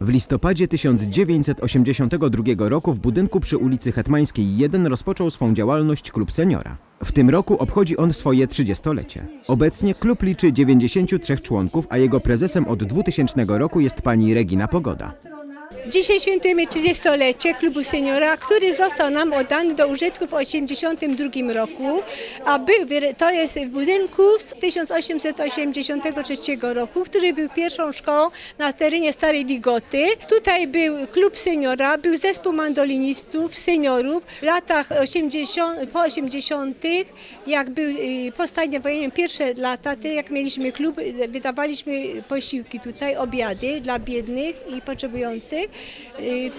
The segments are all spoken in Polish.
W listopadzie 1982 roku w budynku przy ulicy Hetmańskiej 1 rozpoczął swą działalność Klub Seniora. W tym roku obchodzi on swoje 30-lecie. Obecnie klub liczy 93 członków, a jego prezesem od 2000 roku jest pani Regina Pogoda. Dzisiaj świętujemy 30-lecie klubu seniora, który został nam oddany do użytku w 1982 roku, a był, to jest w budynku z 1883 roku, który był pierwszą szkołą na terenie Starej Ligoty. Tutaj był klub seniora, był zespół mandolinistów, seniorów. W latach 80, po 80 jak był y, po stanie wojennym pierwsze lata, te jak mieliśmy klub, wydawaliśmy posiłki tutaj, obiady dla biednych i potrzebujących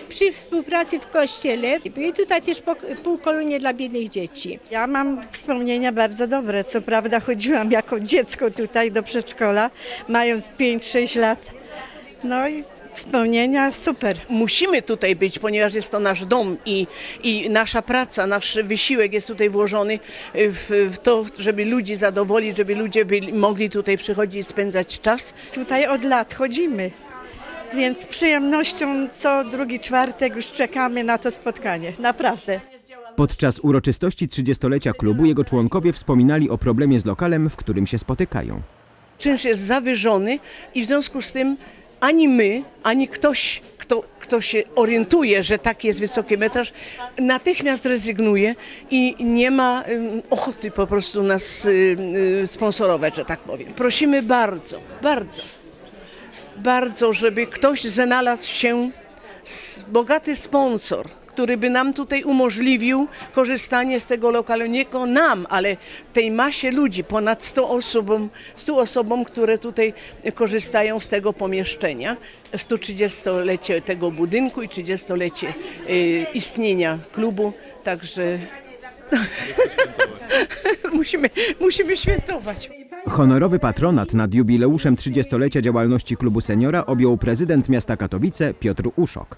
przy współpracy w kościele. Były tutaj też półkolonie dla biednych dzieci. Ja mam wspomnienia bardzo dobre. Co prawda chodziłam jako dziecko tutaj do przedszkola, mając 5-6 lat. No i wspomnienia super. musimy tutaj być, ponieważ jest to nasz dom i, i nasza praca, nasz wysiłek jest tutaj włożony w, w to, żeby ludzi zadowolić, żeby ludzie byli, mogli tutaj przychodzić i spędzać czas. Tutaj od lat chodzimy, więc z przyjemnością co drugi czwartek już czekamy na to spotkanie. Naprawdę. Podczas uroczystości 30-lecia klubu jego członkowie wspominali o problemie z lokalem, w którym się spotykają. Czynsz jest zawyżony i w związku z tym ani my, ani ktoś, kto, kto się orientuje, że taki jest wysoki metraż, natychmiast rezygnuje i nie ma ochoty po prostu nas y, y, sponsorować, że tak powiem. Prosimy bardzo, bardzo, bardzo, żeby ktoś znalazł się bogaty sponsor, który by nam tutaj umożliwił korzystanie z tego lokalu, nie tylko nam, ale tej masie ludzi, ponad 100 osobom, 100 osobom, które tutaj korzystają z tego pomieszczenia. 130-lecie tego budynku i 30-lecie y, istnienia klubu, także musimy, musimy świętować. Honorowy patronat nad jubileuszem 30-lecia działalności klubu seniora objął prezydent miasta Katowice Piotr Uszok.